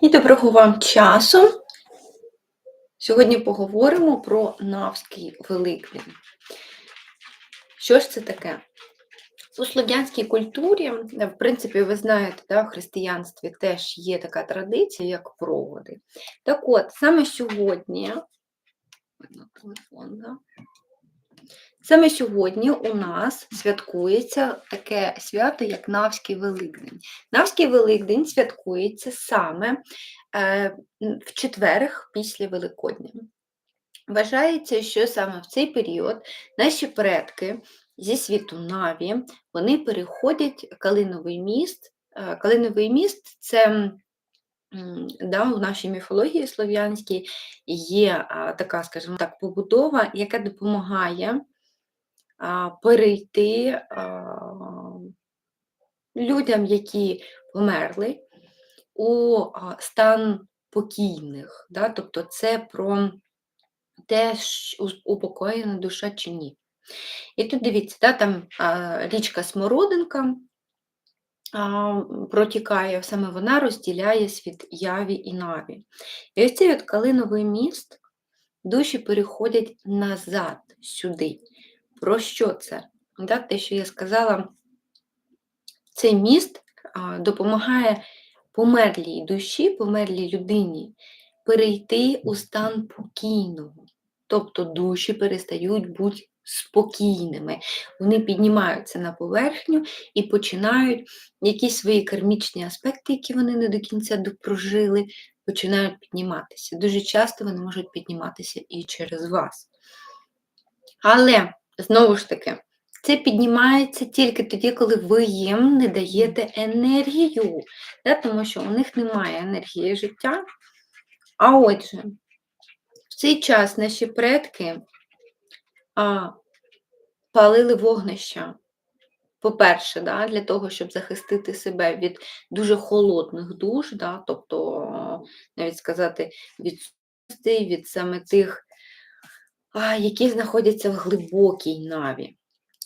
І доброго вам часу. Сьогодні поговоримо про Навський Великдень. Що ж це таке? У слов'янській культурі, в принципі, ви знаєте, да, в християнстві теж є така традиція, як проводи. Так от, саме сьогодні, телефон, да? Саме сьогодні у нас святкується таке свято, як Навський Великдень. Навський Великдень святкується саме е, в четверг після Великодня. Вважається, що саме в цей період наші предки зі світу Наві вони переходять Калиновий міст. Е, Калиновий міст це да, в нашій міфології слов'янській є така, скажімо так, побудова, яка допомагає перейти людям, які померли, у стан покійних. Да? Тобто це про те, упокоєна душа чи ні. І тут дивіться, да, там річка Смородинка протікає, саме вона розділяє світ яві і наві. І ось цей от калиновий міст, душі переходять назад сюди. Про що це? Да, Те, що я сказала, цей міст допомагає померлій душі, померлій людині перейти у стан покійного. Тобто душі перестають бути спокійними. Вони піднімаються на поверхню і починають якісь свої кармічні аспекти, які вони не до кінця прожили, починають підніматися. Дуже часто вони можуть підніматися і через вас. Але Знову ж таки, це піднімається тільки тоді, коли ви їм не даєте енергію, да, тому що у них немає енергії життя. А отже, в цей час наші предки а, палили вогнища. По-перше, да, для того, щоб захистити себе від дуже холодних душ, да, тобто, навіть сказати, від від саме тих які знаходяться в глибокій наві.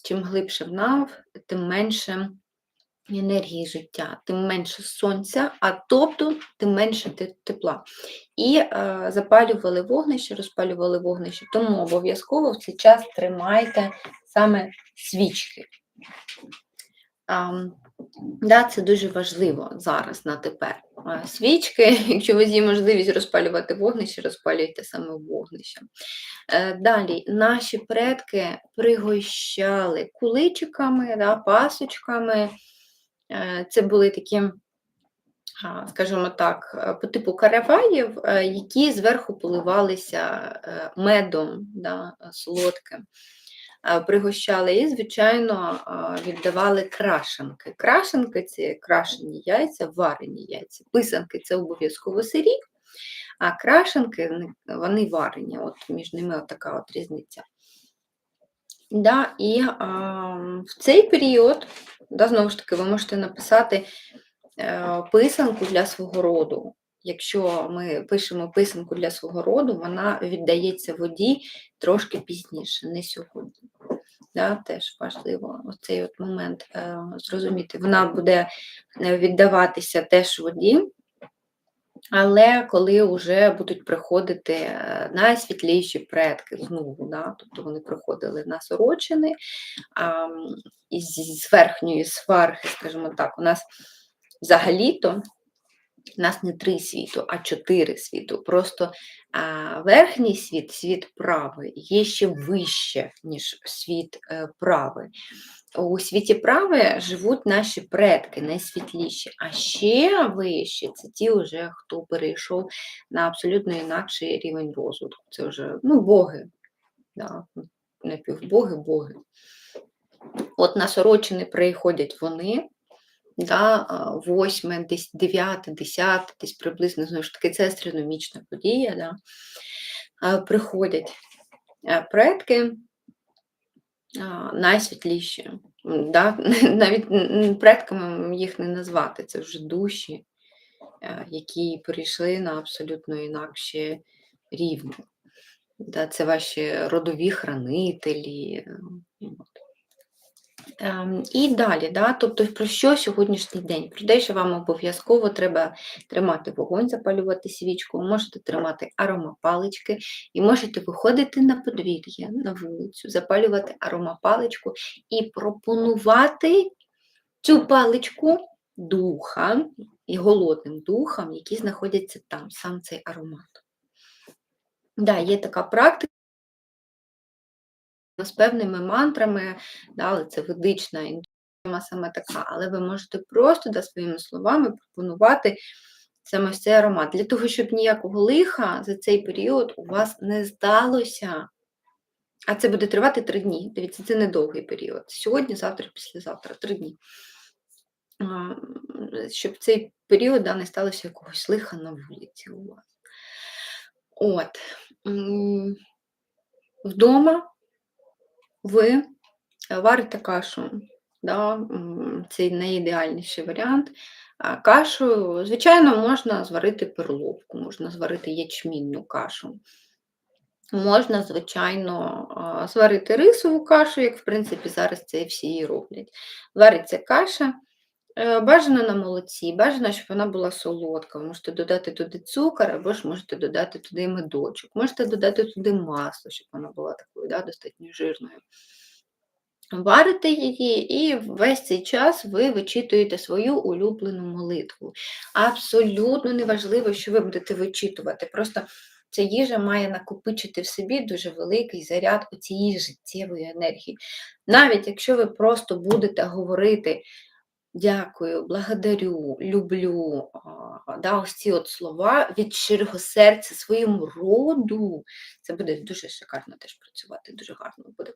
Чим глибше в нав, тим менше енергії життя, тим менше сонця, а тобто тим менше тепла. І е, запалювали вогнище, розпалювали вогнище, тому обов'язково в цей час тримайте саме свічки. Да, Це дуже важливо зараз на тепер. Свічки, якщо ви є можливість розпалювати вогнище, розпалюйте саме вогнище. Е, далі, наші предки пригощали куличиками, да, пасочками. Е, це були такі, скажімо так, по типу караваїв, е, які зверху поливалися медом да, солодким. Е, пригощали і, звичайно, е, віддавали крашенки. Крашенки це крашені яйця, варені яйця. Писанки це обов'язково сирі, а крашенки вони варені. От Між ними така от різниця. Да, І а, в цей період, да, знову ж таки, ви можете написати е, писанку для свого роду. Якщо ми пишемо писанку для свого роду, вона віддається воді трошки пізніше, не сьогодні. Да, Теж важливо оцей от момент е, зрозуміти. Вона буде е, віддаватися теж воді, але коли вже будуть приходити е, найсвітліші предки знову, да, тобто вони приходили на сорочини а, з верхньої свархи, скажімо так, у нас взагалі-то у нас не три світу, а чотири світу. Просто а, верхній світ, світ правий, є ще вище, ніж світ е, правий. У світі праве живуть наші предки, найсвітліші, а ще вище це ті, вже, хто перейшов на абсолютно інакший рівень розвитку. Це вже ну, боги, да, напівбоги, боги. От на сорочини приходять вони, да, 8, десь 9, 10, десь приблизно знову ж таки, це астрономічна подія. Да, Приходять предки найсвітліші. Да, Навіть предками їх не назвати, це вже душі, які перейшли на абсолютно інакші рівні. Да, Це ваші родові хранителі. От. Ем, І далі, да, тобто про що сьогоднішній день? Про те, що вам обов'язково треба тримати вогонь, запалювати свічку, можете тримати аромапалички і можете виходити на подвір'я, на вулицю, запалювати аромапаличку і пропонувати цю паличку духам і голодним духам, які знаходяться там, сам цей аромат. Да, є така практика з певними мантрами, але це ведична індустрія саме така, але ви можете просто да, своїми словами пропонувати саме цей аромат. Для того, щоб ніякого лиха за цей період у вас не здалося. А це буде тривати три дні. Дивіться, це недовгий період. Сьогодні, завтра, післязавтра, три дні. Щоб цей період да, не сталося якогось лиха на вулиці у вас. От. Вдома ви варите кашу. Да? Це найідеальніший варіант. Кашу, звичайно, можна зварити перловку, можна зварити ячмінну кашу. Можна, звичайно, зварити рисову кашу, як, в принципі, зараз це всі і роблять. Вариться каша, е, бажано на молоці, бажано, щоб вона була солодка. Ви можете додати туди цукор, або ж можете додати туди медочок, можете додати туди масло, щоб вона була такою да, достатньо жирною. Варите її, і весь цей час ви вичитуєте свою улюблену молитву. Абсолютно неважливо, що ви будете вичитувати. Просто ця їжа має накопичити в собі дуже великий заряд цієї життєвої енергії. Навіть якщо ви просто будете говорити дякую, благодарю, люблю, да, ось ці от слова від щирого серця своєму роду, це буде дуже шикарно теж працювати, дуже гарно буде.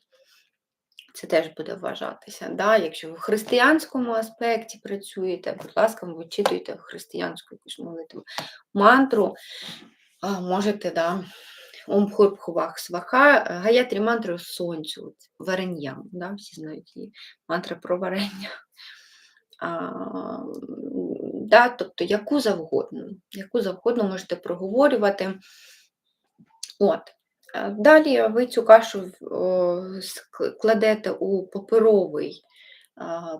Це теж буде вважатися. Да? Якщо ви в християнському аспекті працюєте, будь ласка, вичитуйте християнську якусь молитву мантру, а, можете, да, Хурбхувах Сваха, Гаятрі мантру сонцю, от, варенням, да? всі знають її мантра про варення. А, да, тобто яку завгодно, яку завгодно можете проговорювати. От. Далі ви цю кашу кладете у паперовий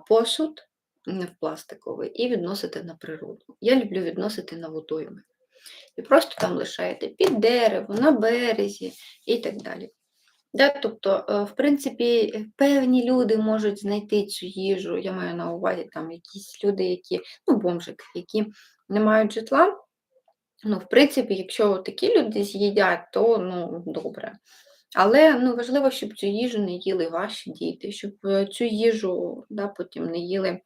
посуд, не в пластиковий, і відносите на природу. Я люблю відносити на водойми. І просто там лишаєте під дерево, на березі і так далі. Да, тобто, е, в принципі, е, певні люди можуть знайти цю їжу. Я маю на увазі там якісь люди, які, ну, бомжики, які не мають житла. Ну, в принципі, якщо такі люди з'їдять, то ну, добре. Але ну, важливо, щоб цю їжу не їли ваші діти, щоб е, цю їжу да, потім не їли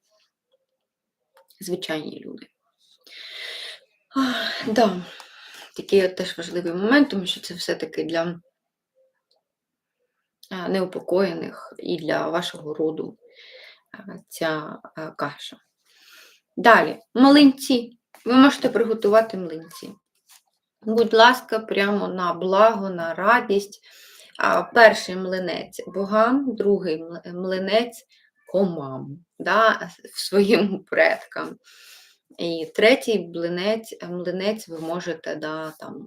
звичайні люди. Ах, да. Такий теж важливий момент, тому що це все-таки для неупокоєних і для вашого роду ця каша. Далі, млинці. Ви можете приготувати млинці. Будь ласка, прямо на благо, на радість. Перший млинець богам, другий млинець комам, да, своїм предкам. І третій млинець, млинець ви можете да, там,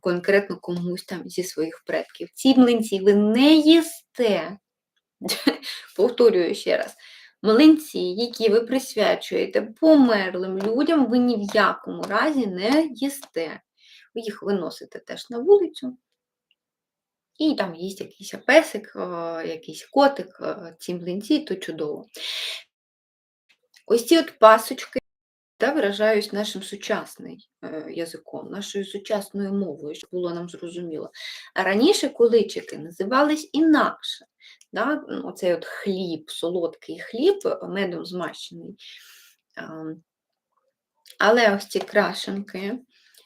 конкретно комусь там зі своїх предків. Ці млинці ви не їсте. Повторюю ще раз. Млинці, які ви присвячуєте померлим людям, ви ні в якому разі не їсте. Ви їх виносите теж на вулицю, і там є якийсь песик, е, якийсь котик, е, ці млинці, то чудово. Ось ці от пасочки да, виражають нашим сучасним е, язиком, нашою сучасною мовою, щоб було нам зрозуміло. А раніше куличики називались інакше. Да? Оцей от хліб, солодкий хліб, медом змащений. Але ось ці крашенки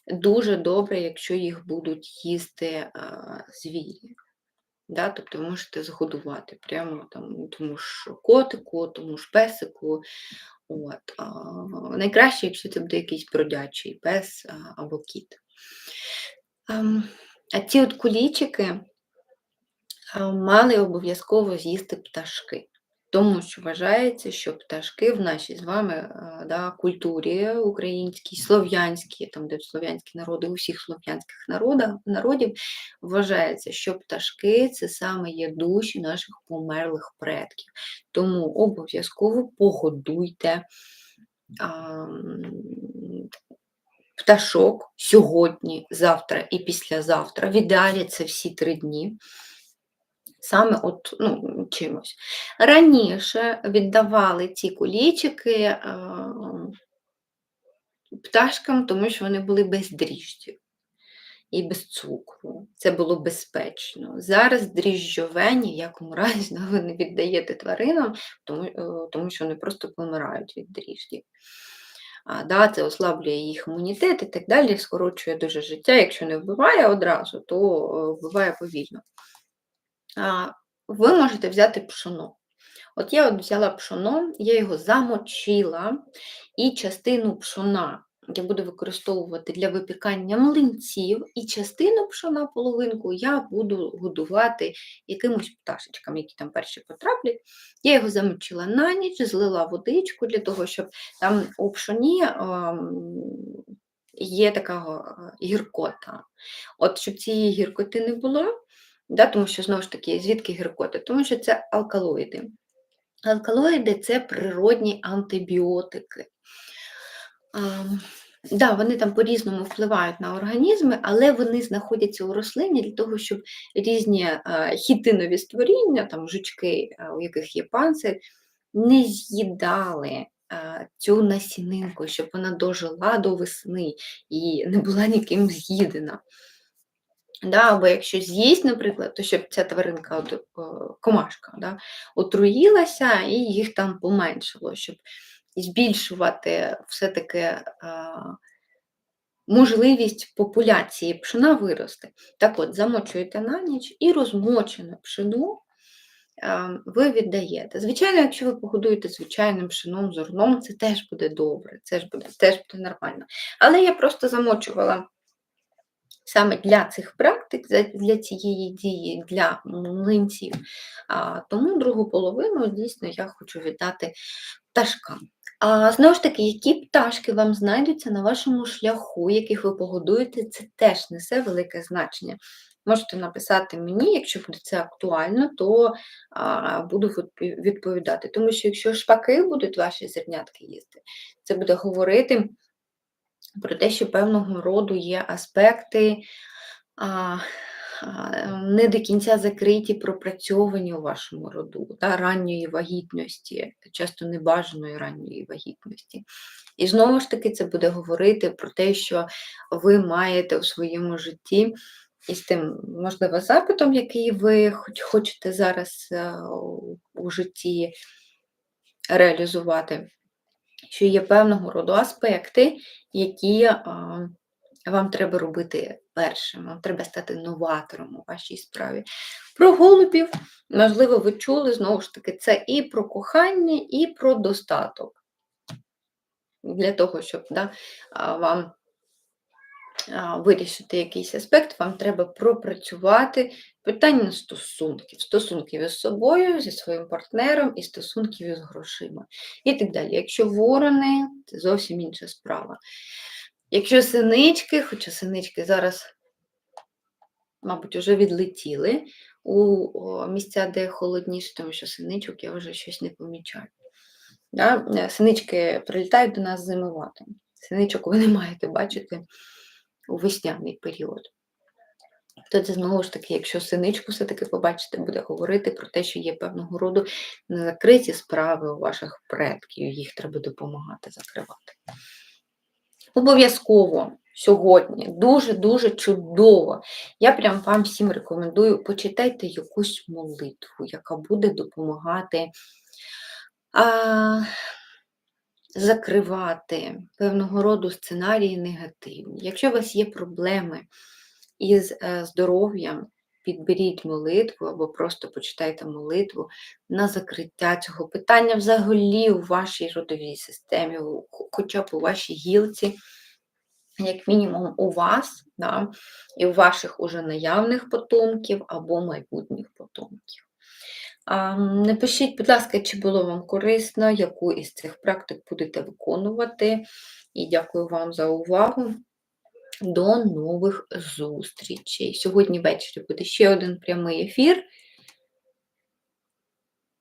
дуже добре, якщо їх будуть їсти звірі. Да? Тобто ви можете згодувати прямо там, тому ж котику, тому ж песику. От. А, найкраще, якщо це буде якийсь бродячий пес або кіт. Ам, А ці от кулічики мали обов'язково з'їсти пташки. Тому що вважається, що пташки в нашій з вами да, культурі українській, слов'янській, там де слов'янські народи, у всіх слов'янських народах, народів вважається, що пташки це саме є душі наших померлих предків. Тому обов'язково погодуйте а, пташок сьогодні, завтра і післязавтра. В ідеалі це всі три дні. Саме от, ну, чимось. Раніше віддавали ці кулічики е, пташкам, тому що вони були без дріжджів і без цукру. Це було безпечно. Зараз дріжджове якому разі ви не віддаєте тваринам, тому, е, тому що вони просто помирають від дріждів. А, да, Це ослаблює їх імунітет і так далі, скорочує дуже життя. Якщо не вбиває одразу, то е, вбиває повільно. Ви можете взяти пшоно. От я от взяла пшоно, я його замочила, і частину пшона я буду використовувати для випікання млинців, і частину пшона, половинку, я буду годувати якимось пташечкам, які там перші потраплять. Я його замочила на ніч, злила водичку для того, щоб там у пшоні є така гіркота. От щоб цієї гіркоти не було, да, тому що, знову ж таки, звідки гіркоти? Тому що це алкалоїди. Алкалоїди це природні антибіотики. Да, вони там по-різному впливають на організми, але вони знаходяться у рослині для того, щоб різні хітинові створіння, там жучки, у яких є панцир, не з'їдали цю насінинку, щоб вона дожила до весни і не була ніким з'їдена. Да, Або якщо з'їсть, наприклад, то щоб ця тваринка, от, комашка, да, отруїлася і їх там поменшило, щоб збільшувати все-таки можливість популяції пшена вирости. Так от, замочуєте на ніч і розмочене пшено ви віддаєте. Звичайно, якщо ви погодуєте звичайним пшеном, зерном, це теж буде добре, це ж буде, теж буде нормально. Але я просто замочувала. Саме для цих практик, для цієї дії, для млинців. Тому другу половину дійсно я хочу віддати пташкам. А знову ж таки, які пташки вам знайдуться на вашому шляху, яких ви погодуєте, це теж несе велике значення. Можете написати мені, якщо буде це актуально, то а, буду відповідати. Тому що якщо шпаки будуть ваші зернятки їсти, це буде говорити про те, що певного роду є аспекти. А, не до кінця закриті, пропрацьовані у вашому роду, та ранньої вагітності, часто небажаної ранньої вагітності. І знову ж таки, це буде говорити про те, що ви маєте у своєму житті із тим, можливо, запитом, який ви хочете зараз у житті реалізувати, що є певного роду аспекти, які вам треба робити першим, вам треба стати новатором у вашій справі. Про голубів, можливо, ви чули, знову ж таки, це і про кохання, і про достаток. Для того, щоб да, вам вирішити якийсь аспект, вам треба пропрацювати питання стосунків, стосунків із собою, зі своїм партнером і стосунків із грошима. І так далі. Якщо ворони, це зовсім інша справа. Якщо синички, хоча синички зараз, мабуть, вже відлетіли у місця, де холодніше, тому що синичок я вже щось не помічаю. Да? Синички прилітають до нас зимувати. Синичок ви не маєте бачити у весняний період. То це знову ж таки, якщо синичку все-таки побачите, буде говорити про те, що є певного роду незакриті справи у ваших предків, їх треба допомагати закривати. Обов'язково сьогодні дуже-дуже чудово. Я прям вам всім рекомендую, почитайте якусь молитву, яка буде допомагати а, закривати певного роду сценарії негативні. Якщо у вас є проблеми із е, здоров'ям, підберіть молитву або просто почитайте молитву на закриття цього питання взагалі у вашій родовій системі, хоча б у вашій гілці, як мінімум, у вас да, і у ваших уже наявних потомків або майбутніх потомків. Напишіть, будь ласка, чи було вам корисно, яку із цих практик будете виконувати. І дякую вам за увагу. До нових зустрічей. Сьогодні ввечері буде ще один прямий ефір.